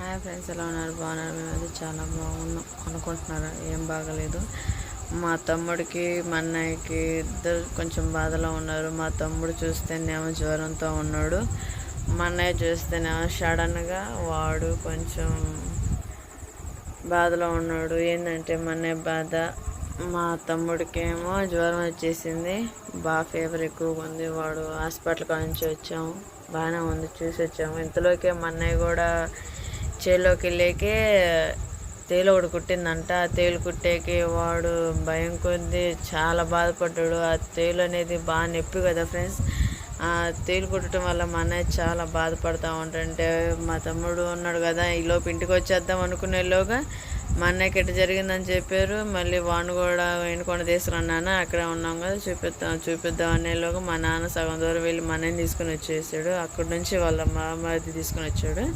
Hi friends ఎలా ఉన్నారు? బాగున్నారు? మేమైతే చాలా బాగున్నాం. అనుకుంటున్నారు? ఏం బాగలేదు. మా తమ్ముడికి మా అన్నయ్యకి ఇద్దరు కొంచెం బాధలో ఉన్నారు. మా తమ్ముడు చూస్తేనేమో జ్వరంతో ఉన్నాడు. మా అన్నయ్య చూస్తేనేమో సడన్గా వాడు కొంచెం బాధలో ఉన్నాడు. ఏంటంటే మా అన్నయ్య బాధ మా తమ్ముడికి ఏమో జ్వరం వచ్చేసింది. బాగా ఫీవర్ ఎక్కువగా ఉంది. వాడు హాస్పిటల్ నుంచి వచ్చాము. బాగానే ఉంది. చూసి వచ్చాము ఇంతలోకే మా అన్నయ్య కూడా చేలోకి వెళ్ళాకే తేలు ఒకటి కుట్టిందంట. ఆ తేలు కుట్టేకి వాడు భయం కొద్ది చాలా బాధపడ్డాడు. ఆ తేలు అనేది బాగా నొప్పి కదా ఫ్రెండ్స్. ఆ తేలు కుట్టడం వల్ల మా అన్నయ్య చాలా బాధపడతా ఉంటుంటే మా తమ్ముడు ఉన్నాడు కదా ఈలోపు ఇంటికి వచ్చేద్దాం అనుకునేలోగా మా అన్నయ్యకి ఎట్ట జరిగిందని చెప్పారు. మళ్ళీ వాణ్ణి కూడా వెనుకొండ తీసుకున్నాను అక్కడే ఉన్నాం కదా చూపిద్దాం చూపిద్దాం అనేలోగా మా నాన్న సగం దూరం వెళ్ళి మా అన్నయ్యని తీసుకుని వచ్చేసాడు. అక్కడి నుంచి వాళ్ళ మామది తీసుకుని వచ్చాడు.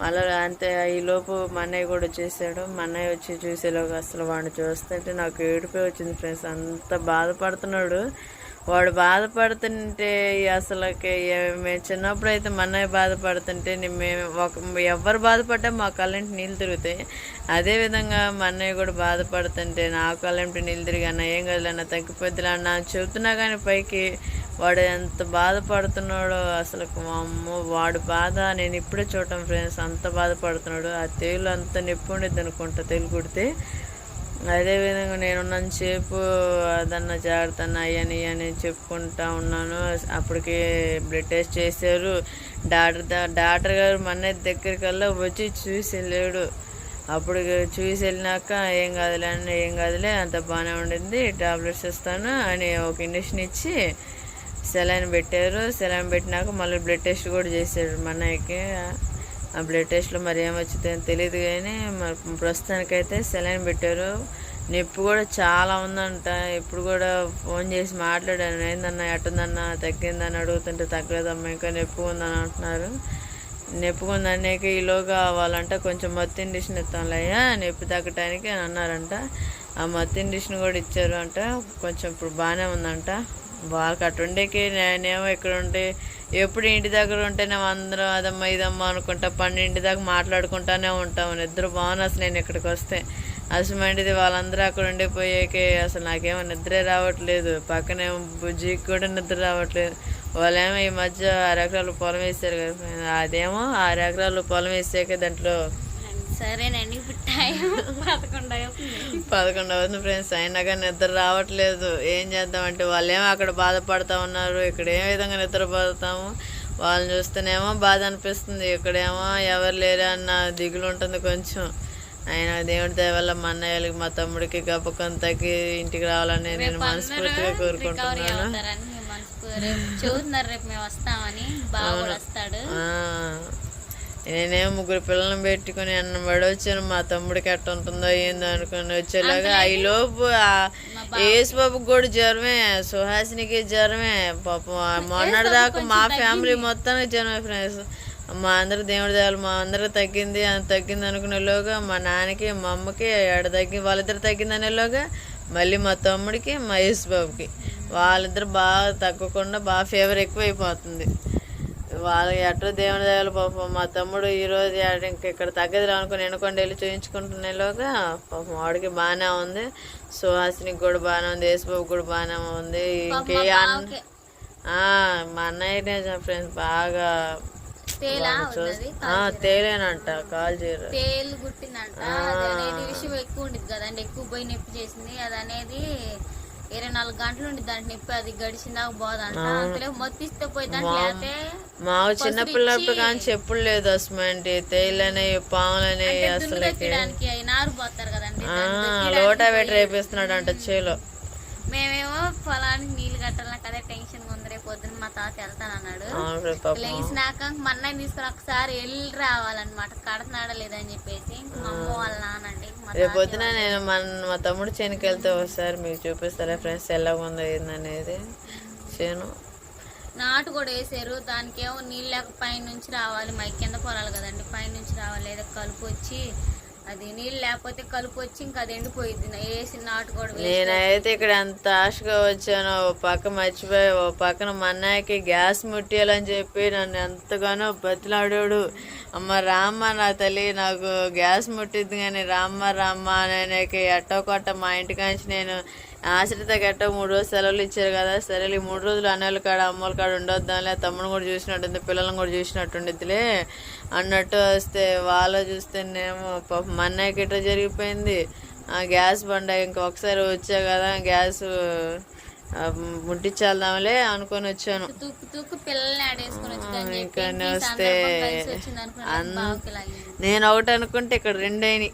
మళ్ళీ అంతే ఈలోపు మా అన్నయ్య కూడా వచ్చేసాడు మా అన్నయ్య వచ్చి చూసేలోగా అసలు వాడిని చూస్తుంటే నాకు ఏడిపోయి వచ్చింది ఫ్రెండ్స్. అంత బాధపడుతున్నాడు. వాడు బాధపడుతుంటే అసలుకి మేము చిన్నప్పుడు అయితే మా అన్నయ్య బాధపడుతుంటే మేము ఒక ఎవరు బాధపడ్డా మా కళ్ళంటి నీళ్ళు తిరుగుతాయి. అదేవిధంగా మా అన్నయ్య కూడా బాధపడుతుంటే నా కళ్ళంటి నీళ్ళు తిరిగి అన్న ఏం కదలన్నా తగ్గిపోద్దులన్నా చెబుతున్నా కానీ పైకి వాడు ఎంత బాధపడుతున్నాడో అసలు మా అమ్మ వాడు బాధ నేను ఇప్పుడే చూడటం ఫ్రెండ్స్ అంత బాధపడుతున్నాడు. ఆ తెలుగు అంత నొప్పి ఉండేది అనుకుంటా తేలు కుడితే. అదేవిధంగా నేను సేపు అదన్న జాగ్రత్త అయ్యని అని చెప్పుకుంటా ఉన్నాను. అప్పటికి బ్లడ్ టెస్ట్ చేశారు. డాక్టర్ డాక్టర్ గారు మన దగ్గరికల్లా వచ్చి చూసి వెళ్ళాడు అప్పుడు చూసి వెళ్ళినాక ఏం కాదులే అన్న ఏం కాదులే అంత బాగానే ఉండింది టాబ్లెట్స్ ఇస్తాను అని ఒక ఇంజక్షన్ ఇచ్చి సెలైన్ పెట్టారు. సెలైన్ పెట్టినాక మళ్ళీ బ్లడ్ టెస్ట్ కూడా చేశాడు మా అన్నయ్యకి. ఆ బ్లడ్ టెస్ట్లో మరి ఏమొచ్చిందో తెలియదు కానీ మరి ప్రస్తుతానికైతే సెలైన్ పెట్టారు. నొప్పి కూడా చాలా ఉందంట. ఇప్పుడు కూడా ఫోన్ చేసి మాట్లాడాను. ఏందన్నా ఎట్టుందన్నా తగ్గిందని అడుగుతుంటే తగ్గలేదమ్మా ఇంకా నొప్పి ఉందని అంటున్నారు. నొప్పి ఉందనేక ఈలోగా వాళ్ళంట కొంచెం మత్తు ఇండిషన్ ఇస్తాంలయ్యా నొప్పి తగ్గటానికి అని అన్నారంట. ఆ మత్తు ఇండిషన్ కూడా ఇచ్చారు అంట. కొంచెం ఇప్పుడు బాగానే ఉందంట. వాళ్ళకి అటుండేకి నేనేమో ఇక్కడ ఉంటే ఎప్పుడు ఇంటి దగ్గర ఉంటేనేమో అందరం అదమ్మా ఇదమ్మా అనుకుంటా పన్నెండు దాకా మాట్లాడుకుంటానే ఉంటాము నిద్ర బాగుంది అసలు నేను ఇక్కడికి వస్తే. అసమంటిది వాళ్ళందరూ అక్కడ ఉండిపోయాకే అసలు నాకేమో నిద్రే రావట్లేదు. పక్కనే బుజ్జికి కూడా నిద్ర రావట్లేదు. వాళ్ళేమో ఈ మధ్య ఆరు ఎకరాలు పొలం వేసారు కదా అదేమో ఆరు ఎకరాలు పొలం వేసాక దాంట్లో సరేనండి ఇప్పుడు టైం పదకొండు అవుతుంది. పదకొండు అవుతుంది ఫ్రెండ్స్ అయినా కానీ నిద్ర రావట్లేదు. ఏం చేద్దామంటే వాళ్ళేమో అక్కడ బాధపడతా ఉన్నారు ఇక్కడ ఏ విధంగా నిద్రపోతాము? వాళ్ళని చూస్తేనేమో బాధ అనిపిస్తుంది. ఇక్కడేమో ఎవరు లేరు అన్న దిగులు ఉంటుంది కొంచెం. ఆయన దేవుడి దయ వల్ల మా అన్నయ్యలకి మా తమ్ముడికి గబకం తగ్గి ఇంటికి రావాలని నేను మనస్ఫూర్తిగా కోరుకుంటున్నాను. చూస్తున్నారు రేపు మేము వస్తామని బాగా వస్తాడు. ఆ, నేనేమో ముగ్గురు పిల్లల్ని పెట్టుకుని అన్నం పడి వచ్చాను మా తమ్ముడికి ఎట్ట ఉంటుందో ఏందో అనుకుని వచ్చేలాగా ఈ లోపు బాబుకి కూడా జ్వరమే సుహాసినికి జ్వరమే. పాపం మొన్నటి దాకా మా ఫ్యామిలీ మొత్తానికి జ్వరమే ఫ్రెండ్స్ మా అందరి దేవుడి దేవాలి మా అందరికి తగ్గింది అంత తగ్గింది అనుకునేలోగా మా నాన్నకి మా అమ్మకి ఎడ తగ్గి వాళ్ళిద్దరు తగ్గింది అనేలోగా మళ్ళీ మా తమ్ముడికి మా యేసు బాబుకి వాళ్ళిద్దరు బాగా తగ్గకుండా బాగా ఫీవర్ ఎక్కువైపోతుంది. వాళ్ళకి ఎటో దేవుని దేవాలి పాపం మా తమ్ముడు ఈ రోజు ఆడ ఇంక ఇక్కడ తగ్గదు అనుకుని ఎనకొండ వెళ్ళి చూపించుకుంటున్నలోగా పాపం వాడికి బాగానే ఉంది. సుహాసినికి కూడా బాగానే ఉంది. యేసుబాబు కూడా బాగానే ఉంది. ఇంకే మా అన్నయ్య ఫ్రెండ్స్ బాగా తేలా ఉన్నది ఆ, తేలేనంట కాల్ చేయరు తేలు గుట్టిందంట. విషయం ఎక్కువ ఉండేది కదండి. ఎక్కువ పోయి నొప్పి చేసింది. అది అనేది ఇరవై నాలుగు గంటలు ఉండి దాంట్లో నొప్పి అది గడిచిందాక పోదంట. అంతలో మొత్తిస్తే పోయి దాంట్లో లేకపోతే మా చిన్నపిల్లప్పుడు కానీ చెప్పులు లేదు అసమంటి తేలని పాములని అసలు నారు పోతారు కదండి లోటా పెట్టి రేపిస్తున్నాడు అంట చేలో. మేమేమో పొలానికి నీళ్ళు కట్టాలని కదా టెన్షన్ పొద్దున్న మా తాత వెళ్తానన్నాడు. లేచినాక మా అన్నయ్య తీసుకుని ఒకసారి వెళ్ళి రావాలన్నమాట. కడతనాడా లేదని చెప్పేసి మా అమ్మ వాళ్ళ నాన్నండి మా రేపు పొద్దున నేను మన మా తమ్ముడు చేనుకి వెళ్తే ఒకసారి మీకు చూపిస్తారా ఫ్రెండ్స్ ఎలా ఉందో ఏందనేది. చేను. నాటు కూడా వేసారు. దానికేమో నీళ్ళు లేక పైన నుంచి రావాలి. మా కింద పొలాలు కదండి. పైన నుంచి రావాలి. ఏదో కలుపు వచ్చి అది నీళ్ళు లేకపోతే కలుపు వచ్చి ఇంకా అది ఎండిపోయింది వేసి నాటు కూడా నేనైతే ఇక్కడ ఎంత ఆశగా వచ్చానో. ఓ పక్క మర్చిపోయి ఓ పక్కన మా అన్నయ్యకి గ్యాస్ ముట్టేయాలని చెప్పి నన్ను ఎంతగానో బతిలాడాడు. అమ్మ రామ్మ నా తల్లి నాకు గ్యాస్ ముట్టిద్ది కానీ రామ్మ రామ్మ నేను ఎట్టో కొట్ట మా ఇంటికాంచి నేను ఆశ్రితకి ఎట్టో మూడు రోజులు సెలవులు ఇచ్చారు కదా. సరే ఈ మూడు రోజులు అన్నోళ్ళ కాడ అమ్మోళ్ళ కాడ ఉండొద్దాంలే తమ్ముడు కూడా చూసినట్టుంది పిల్లలను కూడా చూసినట్టుండిద్దిలే. అన్నట్టు వస్తే వాళ్ళు చూస్తేనేమో పాపం మా అన్నయ్యకి ఇట్లా జరిగిపోయింది. ఆ గ్యాస్ బండ ఇంకొకసారి వచ్చా కదా గ్యాస్ ఆ, ముట్టించాదాంలే అనుకొని వచ్చాను. ఇంకా వస్తే నేను ఒకటి అనుకుంటే ఇక్కడ రెండైనాయి.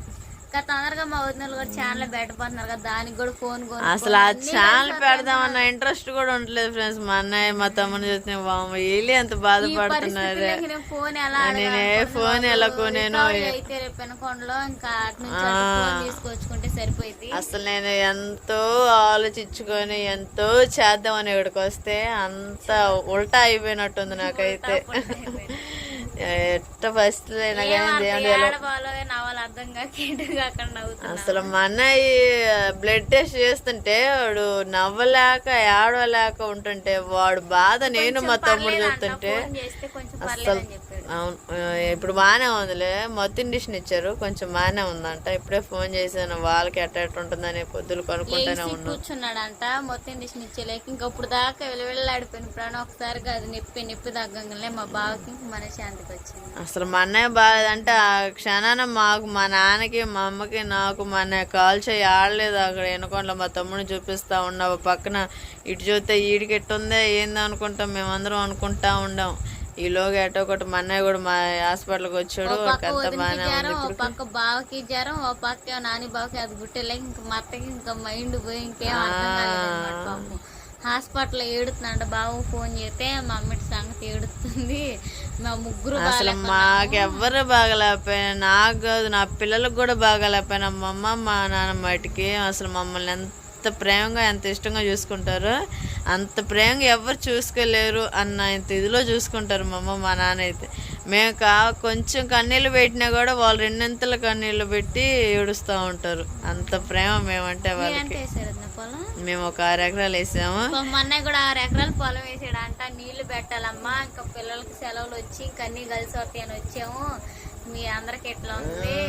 తొందరగా మా వదినలు కూడా ఛానల్ పెట్టబోతున్నారు కదా దానికి కూడా ఫోన్ అసలు ఆ ఛానల్ పెడదామన్న ఇంట్రెస్ట్ కూడా ఉండలేదు ఫ్రెండ్స్ మా అన్నయ్య మా తమ్ముని చూస్తే వామ్మ వీళ్ళు ఎంత బాధపడుతున్నారు. ఫోన్ ఎలా నేనే ఫోన్ ఎలా కొనేను అయితే రేపు పెనకొండలో ఇంకా తీసుకొచ్చుకుంటే సరిపోయింది. అసలు నేను ఎంతో ఆలోచించుకొని ఎంతో చేద్దామని ఇక్కడికి వస్తే అంత ఉల్టా అయిపోయినట్టుంది నాకైతే. ఎట్ట పరిస్థితి అయినా కానీ దేవుడు అసలు మా అన్నయ్య బ్లడ్ టెస్ట్ చేస్తుంటే వాడు నవ్వలేక ఏడవలేక ఉంటుంటే వాడు బాధ నేను మా తమ్ముడు చూస్తుంటే అసలు అవును. ఇప్పుడు బాగానే ఉందిలే. మొత్తం ఇండిషన్ ఇచ్చారు. కొంచెం బాగానే ఉందంట. ఇప్పుడే ఫోన్ చేశాను. వాళ్ళకి ఎట్ట ఉంటుందని పొద్దులు కనుక్కుంటూనే ఉన్నాను కూర్చున్నాడంట. మొత్తం డిషన్ ఇచ్చేలేక ఇంకప్పుడు దాకా వెళ్ళిళ్ళాడిపోయిన ప్రాణం ఒకసారిగా అది నొప్పి నొప్పి తగ్గంగానే మా బావకి మన శాంతికి వచ్చింది. అసలు మా అన్నయ్య అంటే ఆ క్షణాన మాకు మా నాన్నకి మా అమ్మకి నాకు మా అన్నయ్య కాల్ చేయి ఆడలేదు. అక్కడ ఎనకొండలో మా తమ్ముడిని చూపిస్తా ఉన్నావు. పక్కన ఇటు చూస్తే ఈడికి ఎట్టుందే ఏంది అనుకుంటాం. మేమందరం అనుకుంటా ఉండాం. ఈలోగా ఎటో ఒకటి మా అన్నయ్య కూడా మా హాస్పిటల్కి వచ్చాడు. అంత బాగానే ఉంది ఓ పక్క బావకి జ్వరం ఓ పక్క నాని బావకి అది గుట్టలేక ఇంకా మా అత్తకి ఇంకా మైండ్ పోయి ఇంకేం అర్థం కాలేదన్నమాట పాపం. హాస్పిటల్ ఏడుతున్నాడు బావ ఫోన్ చేస్తే మా అమ్మటి సంగతి ఏడుతుంది. మా ముగ్గురు అసలు మాకెవ్వరు బాగలేకపోయినా నాకు కాదు నా పిల్లలకు కూడా బాగలేకపోయినా మా అమ్మ మా నాన్న మటుకి అసలు మమ్మల్ని ఎంత ప్రేమగా ఎంత ఇష్టంగా చూసుకుంటారో అంత ప్రేమగా ఎవరు చూసుకోలేరు అన్న ఇంత ఇదిలో చూసుకుంటారు మా అమ్మ మా నాన్న అయితే. మేము కా కొంచెం కన్నీళ్ళు పెట్టినా కూడా వాళ్ళు రెండింతల కన్నీళ్ళు పెట్టి ఏడుస్తూ ఉంటారు. అంత ప్రేమ మేమంటే వాళ్ళకి. ఎంత మేము ఒక ఆరు ఎకరాలు వేసాము. మా అన్నయ్య కూడా ఆరు ఎకరాలు పొలం వేసాడు అంట. నీళ్ళు పెట్టాలమ్మా ఇంకా పిల్లలకి సెలవులు వచ్చి ఇంకా అన్ని కలిసి వస్తాయని వచ్చాము. మీ అందరికి ఎట్లా ఉంది?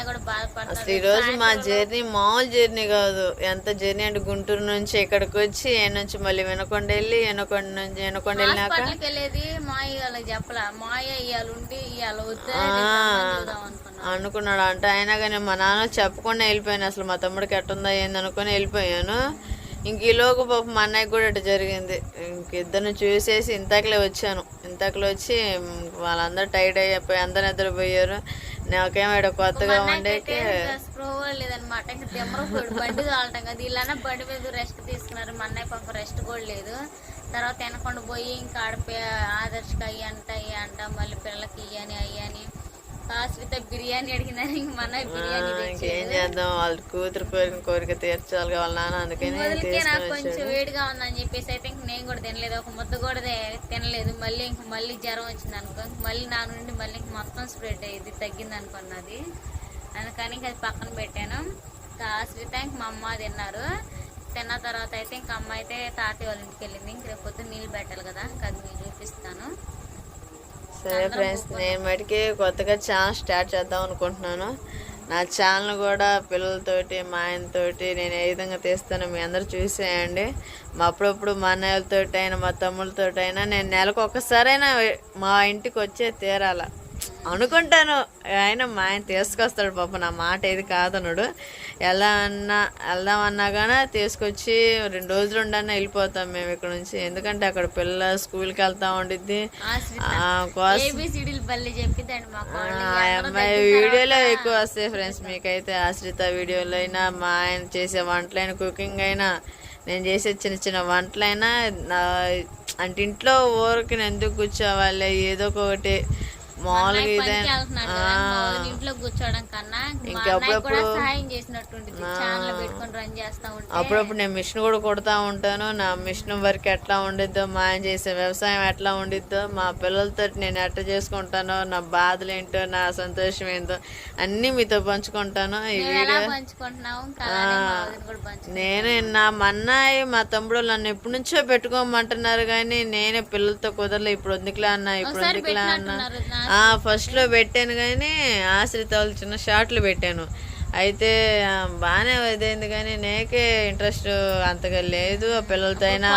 అన్నయ్య అసలు ఈ రోజు మా జర్నీ మామూలు జర్నీ కాదు. ఎంత జర్నీ అంటే గుంటూరు నుంచి ఇక్కడికి వచ్చి ఏ నుంచి మళ్ళీ వినకొండ వెళ్ళి వినకొండ నుంచి వినకొండ వెళ్ళినాక వెళ్ళేది మాయ వాళ్ళకి చెప్పలా. మాయ ఇవాళ ఉండి ఇవాళ వద్దా అనుకున్నాడు అంటే. అయినా కానీ మా నాన్న చెప్పకుండా వెళ్ళిపోయాను. అసలు మా తమ్ముడికి ఎట్టుందా ఏంది అనుకొని వెళ్ళిపోయాను. ఇంక ఈలోపు పాప మా అన్నయ్యకి కూడా ఇటు జరిగింది. ఇంక ఇద్దరిని చూసేసి ఇంతకులే వచ్చాను. ఇంతకులో వచ్చి వాళ్ళందరూ టైట్ అయిపోయి అందరు నిద్రపోయారు. నాకేమో ఇక్కడ కొత్తగా ఉండేకి లేదనమాట ఇంకా బండి కావటం కదా. ఇలానే బండి మీద రెస్ట్ తీసుకున్నారు. మా అన్నయ్య పాప రెస్ట్ కూడా లేదు. తర్వాత వెనకుండా పోయి ఇంకా ఆడపి ఆదర్శకి అయ్యి అంట అయ్యి అంట మళ్ళీ పిల్లలకి ఇయ్యని అయ్యని ఆశ్రిత బిర్యానీ అడిగిందని ఇంక మా అన్నయ్య బిర్యానీ ఇంకేం చేద్దాం? వాళ్ళ కూతురు కోరిక కోరిక తీర్చాలి వాళ్ళ నాన్న అందుకని మొదలుకే నాకు కొంచెం వేడిగా ఉందని చెప్పేసి అయితే ఇంక నేను కూడా తినలేదు. ఒక ముద్ద కూడా తినలేదు. మళ్ళీ ఇంక మళ్ళీ జ్వరం వచ్చింది అనుకో మళ్ళీ నా నుండి మళ్ళీ ఇంక మొత్తం స్ప్రెడ్ అయ్యింది తగ్గింది అనుకున్నది అందుకని ఇంక అది పక్కన పెట్టాను. ఇంకా ఆశ్రిత ఇంక మా అమ్మ తిన్నారు. తిన్న తర్వాత అయితే ఇంక అమ్మ అయితే తాతయ్య వాళ్ళ ఇంటికి వెళ్ళింది. ఇంక రేపు పొద్దున్న నీళ్ళు పెట్టాలి కదా ఇంకా అది మీకు చూపిస్తాను. సరే ఫ్రెండ్స్ నేను మటుకి కొత్తగా ఛానల్ స్టార్ట్ చేద్దాం అనుకుంటున్నాను. నా ఛానల్ కూడా పిల్లలతోటి మా ఆయనతోటి నేను ఏ విధంగా తీస్తానో మీ అందరు చూసేయండి. మా అప్పుడప్పుడు మా అన్నయ్యలతోటి అయినా మా తమ్ముళ్ళతోటి అయినా నేను నెలకు ఒక్కసారైనా మా ఇంటికి వచ్చే తీరాల. అనుకుంటాను. ఆయన మా ఆయన తీసుకొస్తాడు పాప నా మాట ఏది కాదనుడు. ఎలా అన్నా వెళ్దామన్నా కానీ తీసుకొచ్చి రెండు రోజులు ఉండన్నా వెళ్ళిపోతాం మేము ఇక్కడ నుంచి. ఎందుకంటే అక్కడ పిల్ల స్కూల్కి వెళ్తా ఉండిద్ది. అమ్మాయి వీడియోలో ఎక్కువ వస్తాయి ఫ్రెండ్స్. మీకైతే ఆశ్రిత వీడియోలో అయినా మా ఆయన చేసే వంటలైనా కుకింగ్ అయినా నేను చేసే చిన్న చిన్న వంటలైనా అంటే ఇంట్లో ఊరికి ఎందుకు కూర్చోవాలి? ఏదో ఒకటి మామూలుగా ఇదే ఇంట్లో కూర్చోవడం కన్నా అప్పుడప్పుడు- సహాయం చేసినట్టుంటుంది ఛానల్ పెట్టుకొని రన్ చేస్తా ఉంటే. అప్పుడప్పుడు నేను మిషన్ కూడా కుడతా ఉంటాను. నా మిషన్ వర్క్ ఎట్లా ఉండిద్దో మా ఆయన చేసే వ్యవసాయం ఎట్లా ఉండిద్దో మా పిల్లలతో నేను ఎట్లా చేసుకుంటానో నా బాధలు ఏంటో నా సంతోషం ఏంటో అన్నీ మీతో పంచుకుంటాను. ఈ వీడియో నేను నా మన్నాయి మా తమ్ముడు నన్ను ఎప్పటి నుంచో పెట్టుకోమంటున్నారు కానీ నేనే పిల్లలతో కుదరలే. ఇప్పుడు ఎందుకులే అన్నా? ఇప్పుడు ఎందుకులే అన్నా? ఆ ఫస్ట్లో పెట్టాను కానీ ఆశ్రిత వాళ్ళు చిన్న షార్ట్లు పెట్టాను. అయితే బాగానే ఇదైంది కానీ నేకే ఇంట్రెస్ట్ అంతగా లేదు. ఆ పిల్లలతో అయినా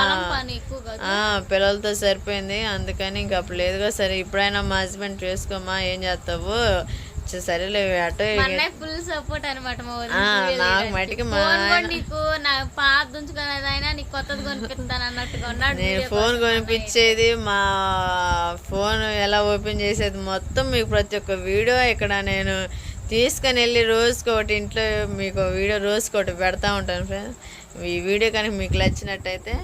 పిల్లలతో సరిపోయింది. అందుకని ఇంక అప్పుడు లేదుగా. సరే ఇప్పుడైనా మా హస్బెండ్ చేసుకోమా? ఏం చేస్తావు? సరేలే అటు మా అన్నయ్య ఫుల్ సపోర్ట్ అనమాట నాకు. మటుకి నీకు నా పాత నీకు కొత్తది కొనిపిస్తాను అన్నట్టుగా ఉన్నాడు నేను ఫోన్ కొనిపించేది మా ఫోన్ ఎలా ఓపెన్ చేసేది మొత్తం మీకు ప్రతి ఒక్క వీడియో ఇక్కడ నేను తీసుకొని వెళ్ళి రోజుకి ఒకటి ఇంట్లో మీకు వీడియో రోజుకి ఒకటి పెడతా ఉంటాను ఫ్రెండ్స్ ఈ వీడియో కనుక మీకు నచ్చినట్టయితే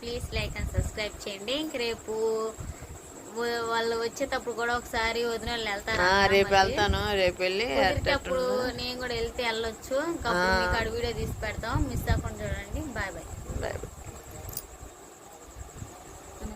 ప్లీజ్ లైక్ అండ్ సబ్స్క్రైబ్ చేయండి. ఇంక రేపు వాళ్ళు వచ్చేటప్పుడు కూడా ఒకసారి వదిన వాళ్ళు వెళ్తారు రేపు వెళ్తాను రేపు వెళ్ళి కుదిరినప్పుడు నేను కూడా వెళ్తే వెళ్ళొచ్చు. ఇంకా అప్పుడు మీకు ఆడ వీడియో తీసి పెడతాం. మిస్ అవ్వకుండా చూడండి. Bye bye.